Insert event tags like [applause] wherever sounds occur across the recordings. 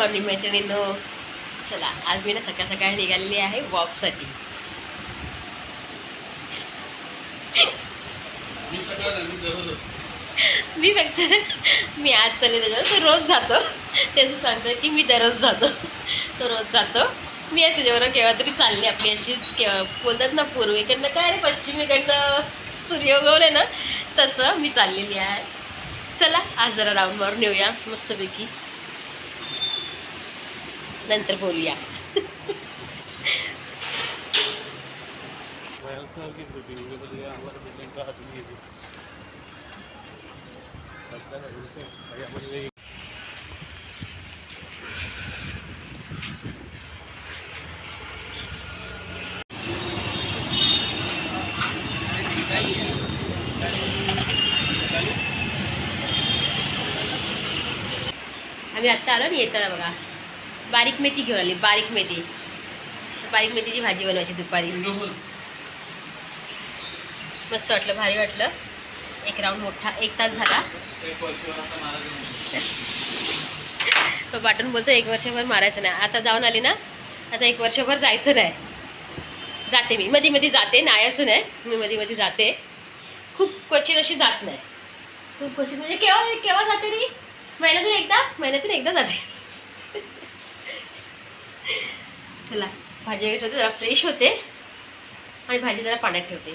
Morning मैत्रिणींनो चला आज मी ना सकाळ सकाळी निघालेली आहे वॉकसाठी मी फक्त मी आज चालले त्याच्यावर तो रोज जातो. त्याचं सांगतो की मी दररोज जातो. तो रोज जातो. मी आज त्याच्याबरोबर केव्हा तरी चालली आपली अशीच केव्हा बोलतात ना पूर्वेकडनं काय रे पश्चिमेकडनं सूर्य उगवले ना? तसं मी चाललेली आहे. चला आज जरा राऊंड मारून येऊया मस्तपैकी. नंतर बोलूया आम्ही आत्ता आलो ना येताना बघा बारीक मेथी घेऊन आली बारीक मेथी. बारीक मेथीची भाजी बनवायची दुपारी. मस्त वाटलं भारी वाटलं. एक राऊंड मोठा एक तास झाला. तो पाठवून बोलतो एक वर्षभर मारायचं नाही. आता जाऊन आली ना आता एक वर्षभर जायचं नाही. जाते मी. मध्ये मध्ये जाते नाही असं नाही. मी मध्ये मध्ये जाते. खूप क्वचित अशी जात नाही. खूप क्वचित. म्हणजे केव्हा केव्हा जाते ती? महिन्यातून एकदा? महिन्यातून एकदा जाते. चला भाजी वगैरे ठेवते जरा फ्रेश होते आणि भाजी जरा पाण्यात ठेवते.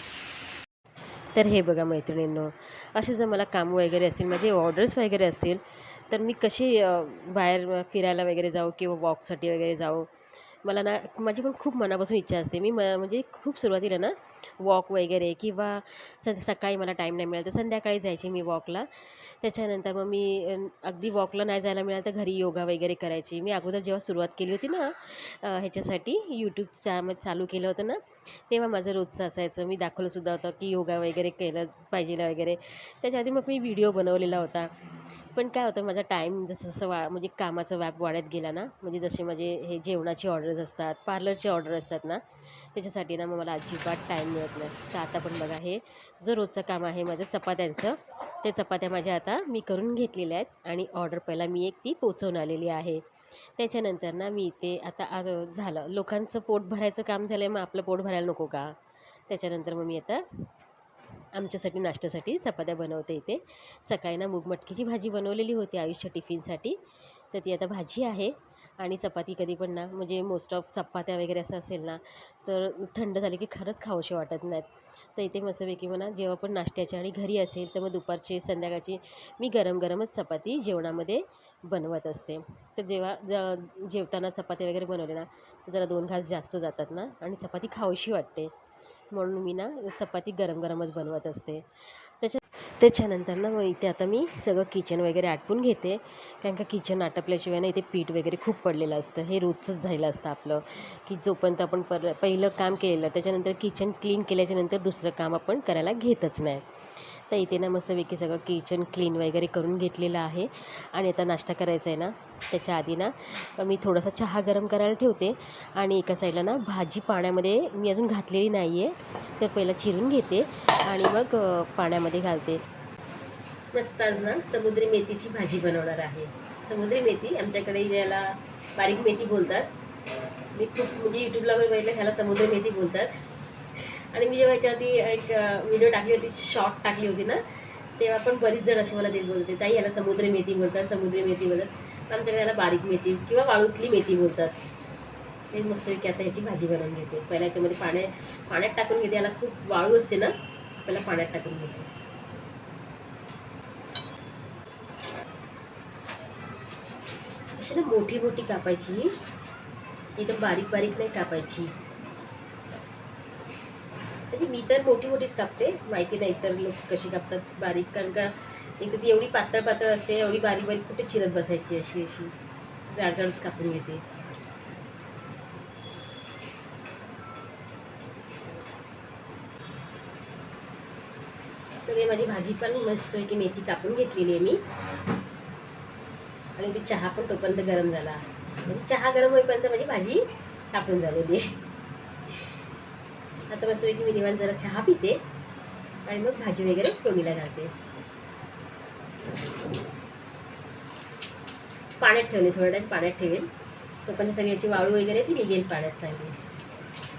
तर हे बघा मैत्रिणींनो असे जर मला कामं वगैरे असतील माझे ऑर्डर्स वगैरे असतील तर मी कशी बाहेर फिरायला वगैरे जाऊ किंवा वॉकसाठी वगैरे जाऊ मला ना माझी पण खूप मनापासून इच्छा असते. मी म म्हणजे खूप सुरुवातीला ना वॉक वगैरे किंवा सं सकाळी मला टाईम नाही मिळाला तर संध्याकाळी जायची मी वॉकला. त्याच्यानंतर मग मी अगदी वॉकला नाही जायला मिळालं तर घरी योगा वगैरे करायची. मी अगोदर जेव्हा सुरुवात केली होती ना ह्याच्यासाठी यूट्यूब चा चालू केलं होतं ना तेव्हा माझं रोजचं असायचं. मी दाखवलंसुद्धा होतं की योगा वगैरे केलं पाहिजे वगैरे. त्याच्या आधी मग मी व्हिडिओ बनवलेला होता. पण काय होतं माझा टाईम जसं जसं वा म्हणजे कामाचा व्याप वाढत गेला ना म्हणजे जसे माझे हे जेवणाची ऑर्डर्स असतात पार्लरचे ऑर्डर असतात ना त्याच्यासाठी ना मग मला अजिबात टाईम मिळत नाही. तर आता पण बघा हे जो रोजचं काम आहे माझं चपात्यांचं ते चपात्या माझ्या आता मी करून घेतलेल्या आहेत आणि ऑर्डर पहिला मी एक ती पोचवून आलेली आहे. त्याच्यानंतर ना मी इथे आता झालं. लोकांचं पोट भरायचं काम झालं आहे मग आपलं पोट भरायला नको का? त्याच्यानंतर मग मी आता आमच्यासाठी नाश्त्यासाठी चपात्या बनवते इथे. सकाळी ना मूग मटकीची भाजी बनवलेली होती आयुष्य टिफिनसाठी. तर ती आता भाजी आहे. आणि चपाती कधी पण ना म्हणजे मोस्ट ऑफ चपात्या वगैरे असं असेल ना तर थंड झाली की खरंच खाऊशी वाटत नाहीत. तर इथे मस्तपैकी म्हणा जेव्हा पण नाश्त्याची आणि घरी असेल तर मग दुपारची संध्याकाळची मी गरम गरमच चपाती जेवणामध्ये बनवत असते. तर जेव्हा ज जेवताना चपाती वगैरे बनवले ना तर जरा दोन घास जास्त जातात ना आणि चपाती खाऊशी वाटते. म्हणून मी ना चपाती गरम गरमच बनवत असते. त्याच्या त्याच्यानंतर ना मग इथे आता मी सगळं किचन वगैरे आटपून घेते. कारण का किचन आटपल्याशिवाय ना इथे पीठ वगैरे खूप पडलेलं असतं. हे रोजचंच झालं असतं आपलं. की जोपर्यंत आपण पर पहिलं काम केलेलं त्याच्यानंतर किचन क्लीन केल्याच्यानंतर दुसरं काम आपण करायला घेतच नाही. तर इथे ना मस्तपैकी सगळं किचन क्लीन वगैरे करून घेतलेलं आहे. आणि आता नाश्ता करायचा आहे ना त्याच्या आधी ना मी थोडासा चहा गरम करायला ठेवते. आणि एका साईडला ना भाजी पाण्यामध्ये मी अजून घातलेली नाही आहे तर पहिला चिरून घेते आणि मग पाण्यामध्ये घालते. मस्त आज ना समुद्री मेथीची भाजी बनवणार आहे. समुद्री मेथी आमच्याकडे याला बारीक मेथी बोलतात. मी खूप म्हणजे यूट्यूबला वगैरे बघितलं ह्याला समुद्री मेथी बोलतात. आणि मी जेव्हा याच्यावरती एक व्हिडिओ टाकली होती शॉर्ट टाकली होती ना तेव्हा पण बरीच जण अशी मला ते बोलते ताई ह्याला समुद्री मेथी बोलतात समुद्री मेथी बोलतात. आमच्याकडे याला बारीक मेथी किंवा वाळूतली मेथी बोलतात. ते मस्तपैकी आता ह्याची भाजी बनवून घेते. पहिल्या याच्यामध्ये पाण्या पाण्यात टाकून घेते याला खूप वाळू असते ना पहिला पाण्यात टाकून घेते. अशी ना मोठी मोठी कापायची. एकदम बारीक बारीक नाही कापायची. म्हणजे मी तर मोठी मोठीच कापते. माहिती नाही तर लोक कशी कापतात बारीक कारण का एक तर ती एवढी पातळ पातळ असते एवढी बारीक बारीक कुठे चिरत बसायची अशी अशी. जाड जाडच कापून घेते. सगळी माझी भाजी पण मस्तपैकी मेथी कापून घेतलेली आहे मी. आणि ती चहा पण तोपर्यंत गरम झाला. म्हणजे चहा गरम होईपर्यंत माझी भाजी कापून झालेली आहे. आता मस्तपैकी मी निवांत जरा चहा पिते आणि मग भाजी वगैरे फोडणीला घालते. पाण्यात ठेवले थोडं टाईम पाण्यात ठेवेल. तोपर्यंत सगळी याची वाळू वगैरे ती निघेल पाण्यात चांगली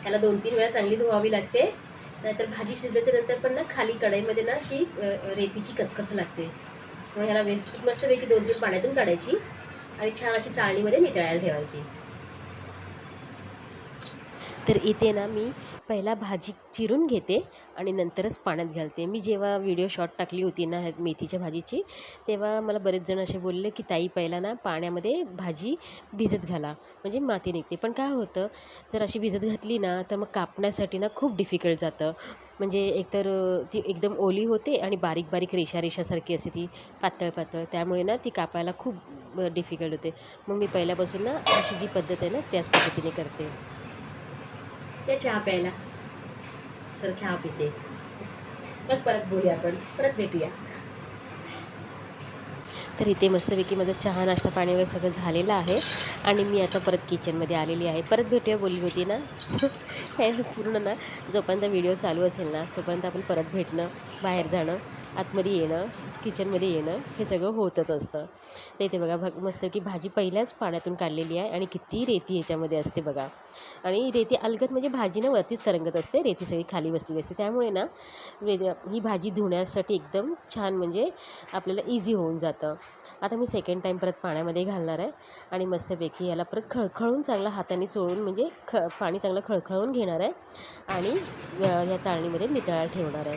त्याला दोन तीन वेळा चांगली धुवावी लागते. नाहीतर भाजी शिजल्याच्या नंतर पण ना खाली कढईमध्ये ना अशी रेतीची कचकच लागते. मग ह्याला व्यवस्थित मस्तपैकी दोन तीन पाण्यातून काढायची आणि छान अशी चाळणीमध्ये नितळायला ठेवायची. तर इथे ना मी पहिला भाजी चिरून घेते आणि नंतरच पाण्यात घालते. मी जेव्हा व्हिडिओ शॉट टाकली होती ना मेथीच्या भाजीची तेव्हा मला बरेच जण असे बोलले की ताई पहिला ना पाण्यामध्ये भाजी भिजत घाला. म्हणजे माती निघते. पण काय होतं जर अशी भिजत घातली ना तर मग कापण्यासाठी ना खूप डिफिकल्ट जातं. म्हणजे एकतर ती एकदम ओली होते आणि बारीक बारीक रेषा रेषासारखी असते ती पातळ पातळ. त्यामुळे ना ती कापायला खूप डिफिकल्ट होते. मग मी पहिल्यापासून ना अशी जी पद्धत आहे ना त्याच पद्धतीने करते. या चहा प्यायला. सर चहा पिते. मग परत बोलूया आपण. परत भेटूया. तर इथे मस्तपैकी माझं चहा नाश्ता पाणी वगैरे सगळं झालेलं आहे. आणि मी आता परत किचनमध्ये आलेली आहे. परत भेटूया बोलली होती ना. [laughs] हे पूर्ण ना जोपर्यंत व्हिडिओ चालू असेल ना तोपर्यंत आपण परत भेटणं बाहेर जाणं. आतमध्ये येणं किचनमध्ये येणं हे सगळं होतच असतं. तर इथे बघा भग मस्तपैकी भाजी पहिल्याच पाण्यातून काढलेली आहे आणि किती रेती याच्यामध्ये असते बघा. आणि रेती अलगत म्हणजे भाजी ना वरतीच तरंगत असते रेती सगळी खाली बसलेली असते. त्यामुळे ना ही भाजी धुण्यासाठी एकदम छान म्हणजे आपल्याला इझी होऊन जातं. आता मी सेकंड टाईम परत पाण्यामध्ये घालणार आहे आणि मस्तपैकी याला परत खळखळून चांगला हाताने चोळून म्हणजे ख पाणी चांगलं खळखळून घेणार आहे आणि या चाळणीमध्ये नितळायला ठेवणार आहे.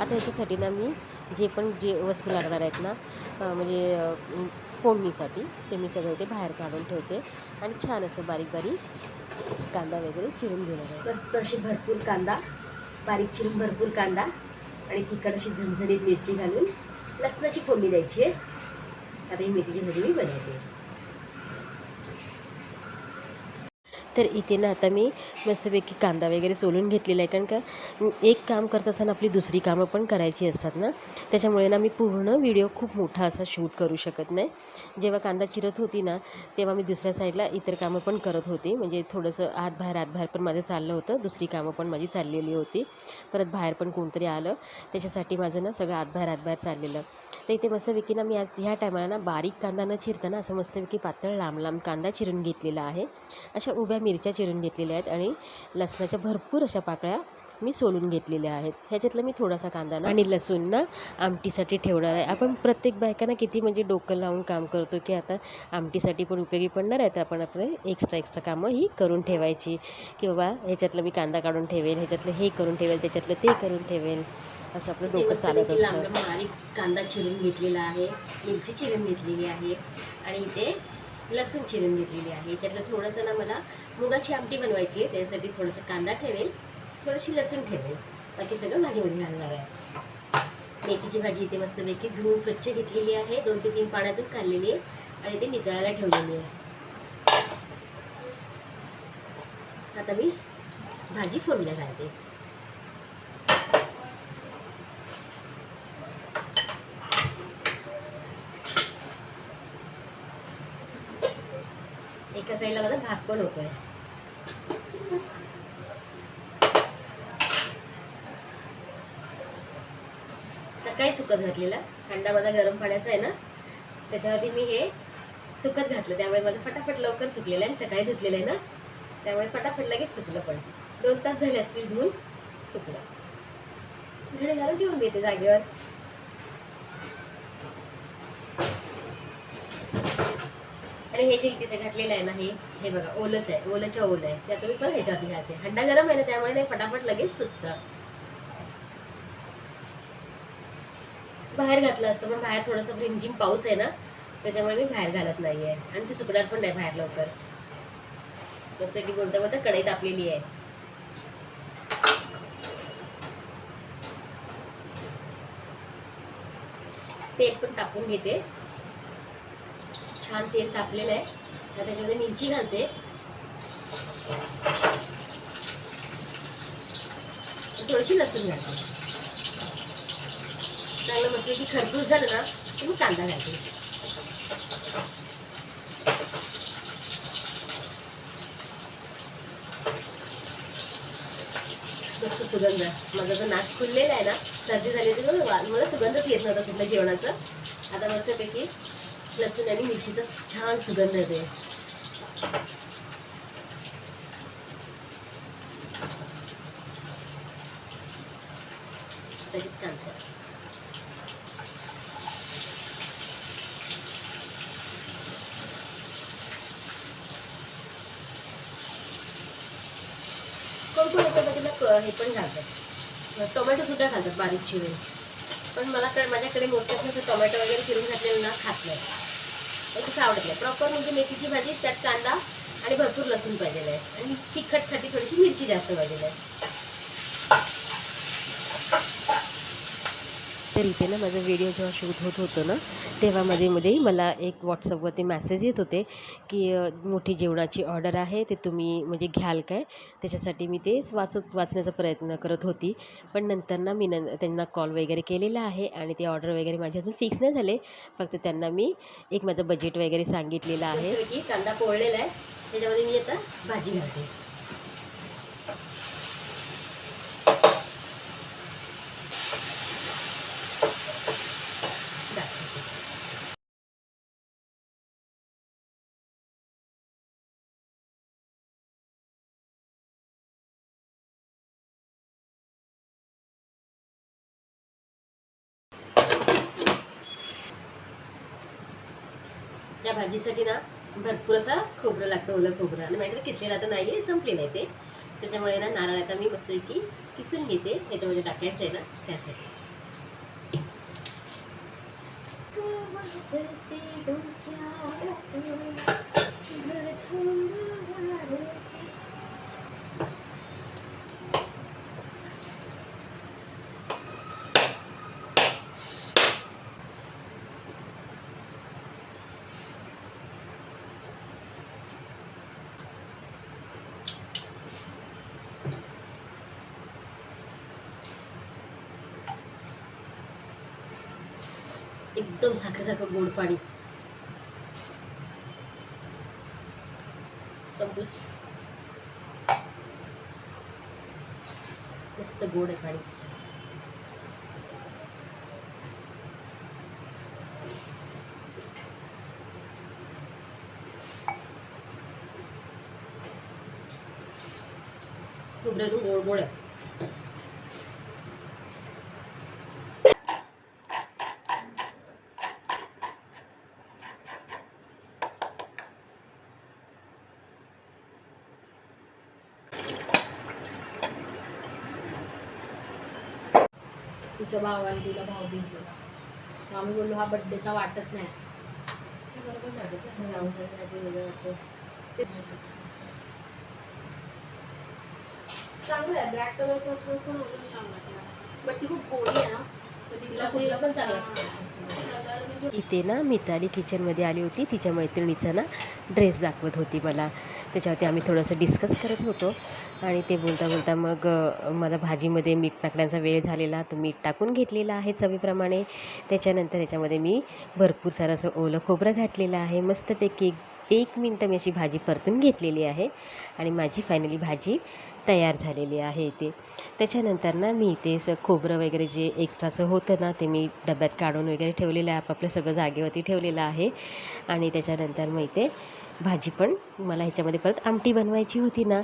आता ह्याच्यासाठी ना मी जे पण जे वस्तू लागणार आहेत ना म्हणजे फोडणीसाठी ते मी सगळं ते बाहेर काढून ठेवते. आणि छान असं बारीक बारीक कांदा वगैरे चिरून घेणार आहे. मस्त अशी भरपूर कांदा बारीक चिरून भरपूर कांदा आणि तिखट अशी झणझणीत मिरची घालून लसणाची फोडणी द्यायची आहे. आता ही मेथीची भाजी मी बनवते. तर इथे ना आता मी मस्तपैकी कांदा वगैरे सोलून घेतलेला आहे. कारण का एक काम करत असताना आपली दुसरी कामं पण करायची असतात ना. त्याच्यामुळे ना मी पूर्ण व्हिडिओ खूप मोठा असा शूट करू शकत नाही. जेव्हा कांदा चिरत होती ना तेव्हा मी दुसऱ्या साईडला इतर कामं पण करत होती. म्हणजे थोडंसं आत बाहेर आत बाहेर पण माझं चाललं होतं. दुसरी कामं पण माझी चाललेली होती. परत बाहेर पण कोणतरी आलं. त्याच्यासाठी माझं ना सगळं आत बाहेर आत बाहेर चाललेलं. तर इथे मस्तपैकी ना मी आज ह्या टायमाला ना बारीक कांदा न चिरताना असं मस्तपैकी पातळ लांब लांब कांदा चिरून घेतलेला आहे. अशा उभ्या मिरच्या चिरून घेतलेल्या आहेत आणि लसणाच्या भरपूर अशा पाकळ्या मी सोलून घेतलेल्या आहेत. ह्याच्यातला मी थोडासा कांदा ना आणि लसूण ना आमटीसाठी ठेवणार आहे. आपण प्रत्येक बायकांना किती म्हणजे डोकं लावून काम करतो की आता आमटीसाठी पण उपयोगी पडणार आहे तर आपण आपले एक्स्ट्रा एक्स्ट्रा कामं ही करून ठेवायची. की बाबा ह्याच्यातलं मी कांदा काढून ठेवेल ह्याच्यातलं हे करून ठेवेल त्याच्यातलं ते करून ठेवेल. असं आपलं डोकं चालत असतं. कांदा चिरून घेतलेला आहे मिरची चिरून घेतलेली आहे आणि इथे लसूण चिरून घेतलेली आहे. याच्यातलं थोडंसं ना मला मुगाची आमटी बनवायची आहे त्यासाठी थोडंसं कांदा ठेवेल थोडीशी लसूण ठेवेल. बाकी सगळं भाजीमध्ये घालणार आहे. मेथीची भाजी इथे मस्तपैकी धुवून स्वच्छ घेतलेली आहे. दोन ते तीन पाण्यातून काढलेली आहे आणि ते नितळायला ठेवलेली आहे. आता मी भाजी फोडल्या घालते एका साईडला माझा भात पण होतोय. सकाळी सुकत घातलेला. हंडा माझा गरम पाण्याचा आहे ना? त्याच्यावरती मी हे सुकत घातलं. त्यामुळे माझं फटाफट लवकर सुकलेलं आहे आणि सकाळी धुतलेलं आहे ना? त्यामुळे फटाफट लगेच सुकलं पण. दोन तास झाले असतील धुवून सुकलं. घडे घालून ठेवून देते जागेवर. आणि हे जे इथे घातलेलं आहे ना हे हे बघा ओलच आहे ओलंच्या ओल आहे. त्या मी पण ह्याच्यावरती घालते. हंडा गरम आहे ना त्यामुळे ते फटाफट लगेच सुटतं बाहेर घातलं असतं पण बाहेर थोडंसं रिमझिम पाऊस आहे ना त्याच्यामुळे मी बाहेर घालत नाही आहे आणि ते सुकणार पण नाही बाहेर लवकर. जसं की बोलता बोलता कढई तापलेली आहे. तेल पण टाकून घेते. छान तेल तापलेलं आहे. आता त्याच्यामध्ये मिरची घालते. थोडीशी लसूण घालते. चांगलं मस्त की खरपूस झालं ना की मी कांदा घालते. मस्त सुगंध. माझं जो नाक खुललेला आहे ना सर्दी झाली होती मला सुगंधच येत नव्हता कुठल्या जेवणाचं. आता मस्तपैकी लसूण आणि मिरचीचा छान सुगंध येते चालतं हे पण घालतात. टोमॅटो सुद्धा घालतात बारीक चिरून. पण मला काय माझ्याकडे मोठ्यात टोमॅटो वगैरे चिरून घातलेलं ना खात नाही. तसं आवडत नाही. प्रॉपर म्हणजे मेथीची भाजी त्यात कांदा आणि भरपूर लसूण पाहिजेलं आहे. आणि तिखटसाठी थोडीशी मिरची जास्त पाहिजे आहे. इथे ना माझा व्हिडिओ जेव्हा शूट होत होतो ना तेव्हा मध्ये मध्ये मला एक व्हॉट्सअपवरती मेसेज येत होते की मोठी जेवणाची ऑर्डर आहे ते तुम्ही म्हणजे घ्याल काय? त्याच्यासाठी मी तेच वाचत वाचण्याचा प्रयत्न करत होती. पण नंतर ना मी न त्यांना कॉल वगैरे केलेला आहे आणि ते ऑर्डर वगैरे माझे अजून फिक्स नाही झाले. फक्त त्यांना मी एक माझं बजेट वगैरे सांगितलेलं आहे. की कांदा पोळलेला आहे त्याच्यामध्ये मी आता भाजी घालते. या भाजीसाठी ना भरपूर असा खोबरं लागतं ओलं खोबरं. आणि माझ्याकडे किसलेलं तर नाही आहे संपलेलं आहे ते. त्याच्यामुळे ना नारळ आता मी मस्तपैकी किसून घेते. त्याच्यामध्ये टाकायचं आहे ना त्यासाठी. एकदम साखरेसारखं गोड पाणी. संपलं. मस्त गोड आहे पाणी. खोबऱ्यातून गोड गोड आहे. तिच्या भावाने तिला भाव बीज दिला आम्ही बोललो हा बड्डेचा वाटत नाही. बरोबर लागत नाही गावासाठी काहीतरी वेगळं वाटतं चांगलं आहे ब्लॅक कलरचं असलं असतं ना अजून छान वाटलं असतं. बट ती खूप गोडी आहे ना. तर तिला कुठला पण चांगला कलर म्हणजे इथे ना मिताली किचनमध्ये आली होती. तिच्या मैत्रिणीचा ना ड्रेस दाखवत होती मला. त्याच्यावरती आम्ही थोडंसं डिस्कस करत होतो. आणि ते बोलता बोलता मग मला भाजीमध्ये मीठ टाकण्याचा वेळ झालेला तर मीठ टाकून घेतलेलं आहे चवीप्रमाणे. त्याच्यानंतर याच्यामध्ये मी भरपूर सारं असं ओलं खोबरं घातलेलं आहे. मस्तपैकी एक एक मिनटं मी अशी भाजी परतून घेतलेली आहे. आणि माझी फायनली भाजी तयार झालेली आहे इथे. त्याच्यानंतर ना मी इथे असं खोबरं वगैरे जे एक्स्ट्राचं होतं ना ते मी डब्यात काढून वगैरे ठेवलेलं आहे. आपापलं सगळं जागेवरती ठेवलेलं आहे. आणि त्याच्यानंतर मग इथे भाजी पण. मला ह्याच्यामध्ये परत आमटी बनवायची होती ना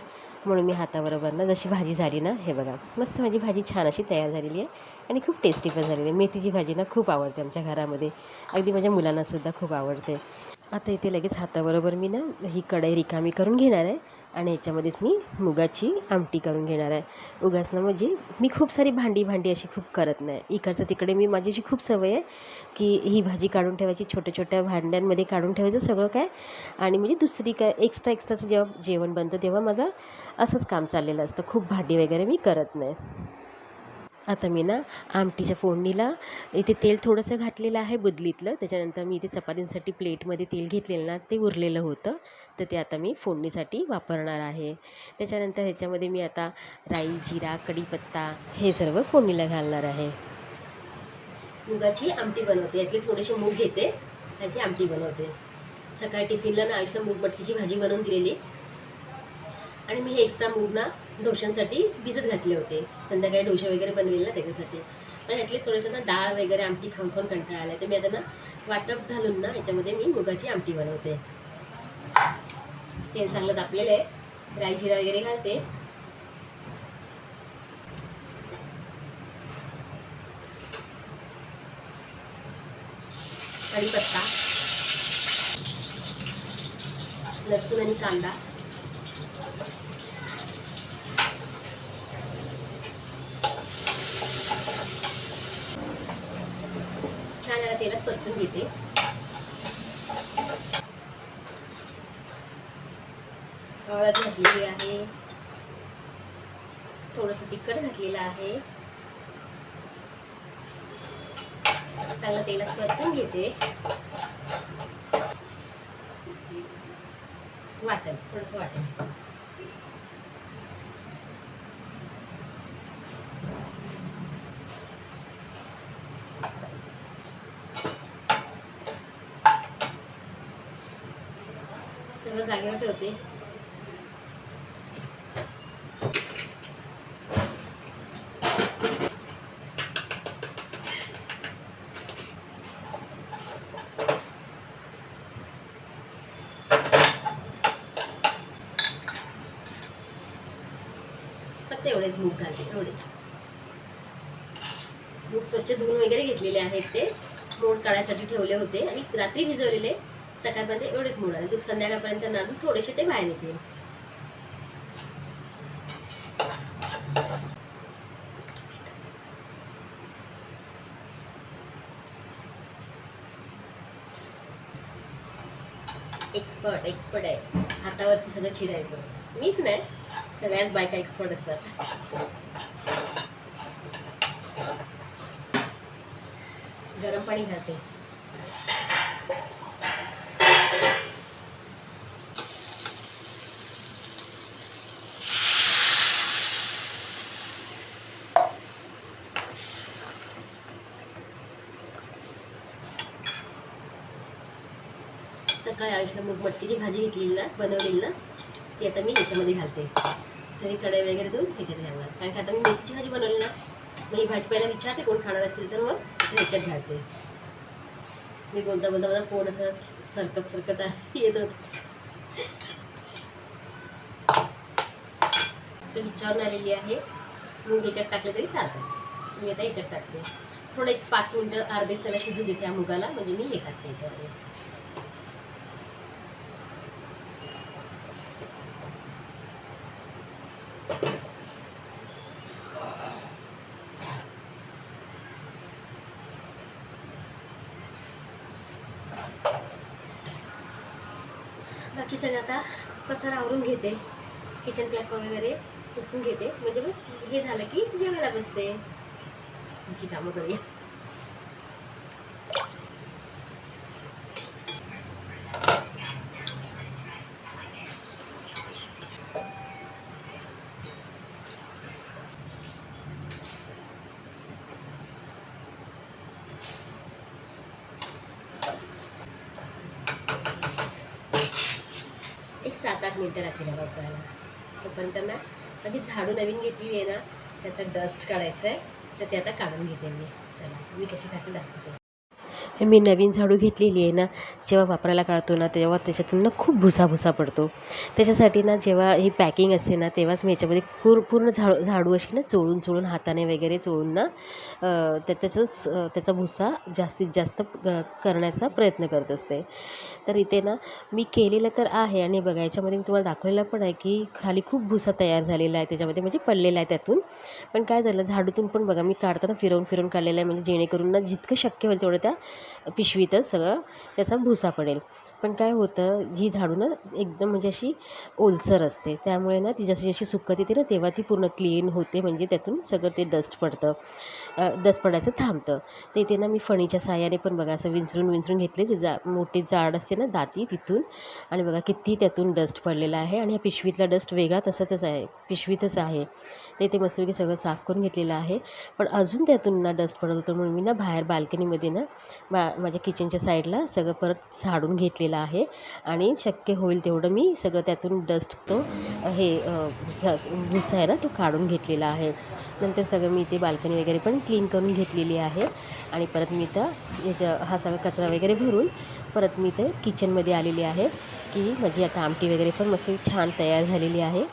म्हणून मी हाताबरोबर ना जशी भाजी झाली ना हे बघा मस्त माझी भाजी छान अशी तयार झालेली आहे आणि खूप टेस्टी पण झालेली आहे. मेथीची भाजी ना खूप आवडते आमच्या घरामध्ये. अगदी माझ्या मुलांनासुद्धा खूप आवडते. आता इथे लगेच हाताबरोबर मी ना ही कढई रिकामी करून घेणार आहे. आणि याच्यामध्येच मी मुगाची आमटी करून घेणार आहे. उगाच ना म्हणजे मी खूप सारी भांडी भांडी अशी खूप करत नाही. इकडचं तिकडे मी माझी अशी खूप सवय आहे की ही भाजी काढून ठेवायची छोट्या छोट्या भांड्यांमध्ये काढून ठेवायचं सगळं काय. आणि म्हणजे दुसरी काय एक्स्ट्रा एक्स्ट्राचं जेव्हा जेवण बनतं तेव्हा माझं असंच काम चाललेलं असतं. खूप भांडी वगैरे मी करत नाही. आता मी ना आमटीच्या फोडणीला इथे तेल थोडंसं घातलेलं आहे बुदलीतलं. त्याच्यानंतर मी इथे चपातींसाठी प्लेटमध्ये तेल घेतलेलं ना ते उरलेलं होतं. तर ते आता मी फोडणीसाठी वापरणार आहे. त्याच्यानंतर ह्याच्यामध्ये मी आता राई जिरा कढीपत्ता हे सर्व फोडणीला घालणार आहे. मुगाची आमटी बनवते. यातले थोडेसे मूग घेते. त्याची आमटी बनवते. सकाळी टिफिनला ना आयुषला मूग मटकीची भाजी बनवून दिलेली. आणि मी हे एक्स्ट्रा मूग ना डोशांसाठी भिजत घातले होते. संध्याकाळी डोसे वगैरे बनवेल ना त्याच्यासाठी. आणि ह्यातले थोडेसे ना डाळ वगैरे आमटी खाऊन खाऊन कंटाळा आला तर मी आता ना वाटप घालून ना याच्यामध्ये मी मुगाची आमटी बनवते. तेल चांगलं तापलेलं आहे. राई जिरा वगैरे घालते. कढीपत्ता लसूण आणि कांदा छान याला तेलात परतून घेते. हळद घातलेली आहे. थोडंसं तिखट घातलेलं आहे. चांगलं तेलात परतून घेते. वाटण थोडंसं वाटण. सगळं जागेवर ठेवते. फक्त एवढेच मूग घालते एवढेच. मूग स्वच्छ धुवून वगैरे घेतलेले आहेत ते. मोड काढायसाठी ठेवले होते आणि रात्री भिजवलेले. सकाळमध्ये एवढेच मोड आले. संध्याकाळपर्यंत अजून थोडेसे ते बाहेर येतील. एक्सपर्ट एक्सपर्ट आहे. हातावरती सगळं चिरायचं. मीच नाही. सगळ्याच बायका एक्सपर्ट असतात. गरम पाणी घालते. सकाळी आयुषला मग मटकीची भाजी घेतलेली ना बनवलेली ना ती आता मी ह्याच्यामध्ये घालते. सगळी कढई वगैरे देऊन ह्याच्यात घालणार. कारण की आता मी मेथीची भाजी बनवली ना मग ही भाजी पहिला विचारते कोण खाणार असेल तर मग ह्याच्यात घालते. मी बोलता बोलता माझा फोन असा सरकत सरकत येत होत. तर विचारून आलेली आहे मूग ह्याच्यात टाकलं तरी चालतं. मी आता ह्याच्यात टाकते. थोडं एक पाच मिनटं अर्धे त्याला शिजू देते या मुगाला म्हणजे मी हे टाकते ह्याच्यामध्ये. किचन आता पसारा आवरून घेते. किचन प्लॅटफॉर्म वगैरे पुसून घेते. म्हणजे मग हे झालं की जेवायला बसते. आमची कामं करूया एक सात आठ मिनटं लागतील याला उकळायला. तोपर्यंत ना माझी झाडू नवीन घेतली आहे ना त्याचं डस्ट काढायचं आहे तर ते आता काढून घेते मी. चला मी कशी काढते दाखवते. मी नवीन झाडू घेतलेली आहे ना जेव्हा वापरायला काढतो ना तेव्हा त्याच्यातून ना खूप भुसा भुसा पडतो. त्याच्यासाठी ना जेव्हा ही पॅकिंग असते ना तेव्हाच मी याच्यामध्ये पूर पूर्ण झाडू झाडू अशी ना चोळून चोळून हाताने वगैरे चोळून ना अं, त्या त्याचाच त्याचा भुसा जास्तीत जास्त करण्याचा प्रयत्न करत असते. तर इथे ना मी केलेलं तर आहे आणि बघा याच्यामध्ये मी तुम्हाला दाखवलेलं पण आहे की खाली खूप भुसा तयार झालेला आहे त्याच्यामध्ये म्हणजे पडलेला आहे त्यातून. पण काय झालं झाडूतून पण बघा मी काढताना फिरवून फिरवून काढलेलं आहे म्हणजे जेणेकरून ना जितकं शक्य होईल तेवढं त्या पिशवीतच सगळं त्याचा भुसा पडेल. पण काय होतं ही झाडू ना एकदम म्हणजे अशी ओलसर असते. त्यामुळे ना ती जशी जशी सुकत येते ना तेव्हा ती पूर्ण क्लीन होते. म्हणजे त्यातून सगळं ते डस्ट पडतं. डस्ट पडायचं थांबतं. तर इथे ना मी फणीच्या साह्याने पण बघा असं विंचरून विंचरून घेतले जे जा मोठी जाड असते ना दाती तिथून. आणि बघा किती त्यातून डस्ट पडलेला आहे. आणि ह्या पिशवीतला डस्ट वेगळा तसंच आहे पिशवीतच आहे. ते इथे मस्तपैकी सगळं साफ करून घेतलेलं आहे. पण अजून त्यातून ना डस्ट पडत होतं म्हणून मी ना बाहेर बाल्कनीमध्ये ना बा माझ्या किचनच्या साईडला सगळं परत झाडून घेतलेलं आहे. आणि शक्य होईल तेवढं मी सगळं त्यातून डस्ट तो हे भुसा आहे ना तो काढून घेतलेला आहे. नंतर सगळं मी इथे बाल्कनी वगैरे पण क्लीन करून घेतलेली आहे. आणि परत मी इथं याचं हा सगळा कचरा वगैरे भरून परत मी इथे किचनमध्ये आलेली आहे. की माझी आता आमटी वगैरे पण मस्त छान तयार झालेली आहे.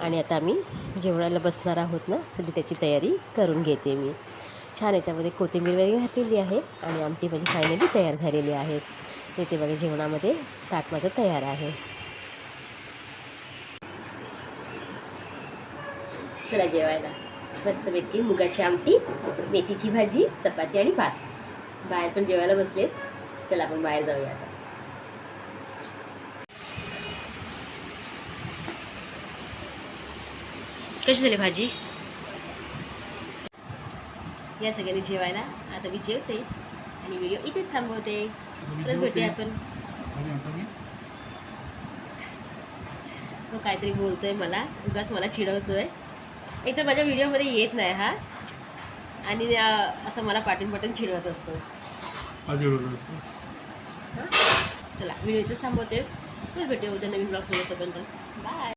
आणि आता आम्ही जेवणाला बसणार आहोत ना सगळी त्याची तयारी करून घेते मी. छान याच्यामध्ये कोथिंबीर वगैरे घातलेली आहे आणि आमटी माझी फायनली तयार झालेली आहे. ते ते बघा जेवणामध्ये ताट माझं तयार आहे. चला जेवायला. मस्तपैकी मुगाची आमटी मेथीची भाजी चपाती आणि भात. बाहेर पण जेवायला बसले चला आपण बाहेर जाऊया आता. कशी झाली भाजी? या सगळ्यांनी जेवायला. आता मी जेवते आणि व्हिडिओ इथेच थांबवते. परत भेटूया आपण. तो काहीतरी बोलतोय मला. उगाच मला चिडवतोय. एक तर माझ्या व्हिडिओमध्ये येत नाही हा. आणि असं मला पाठून पाठून चिडवत असतो. चला व्हिडिओ इथेच थांबवते. परत भेटूया उद्या नवीन ब्लॉग सोबत बाय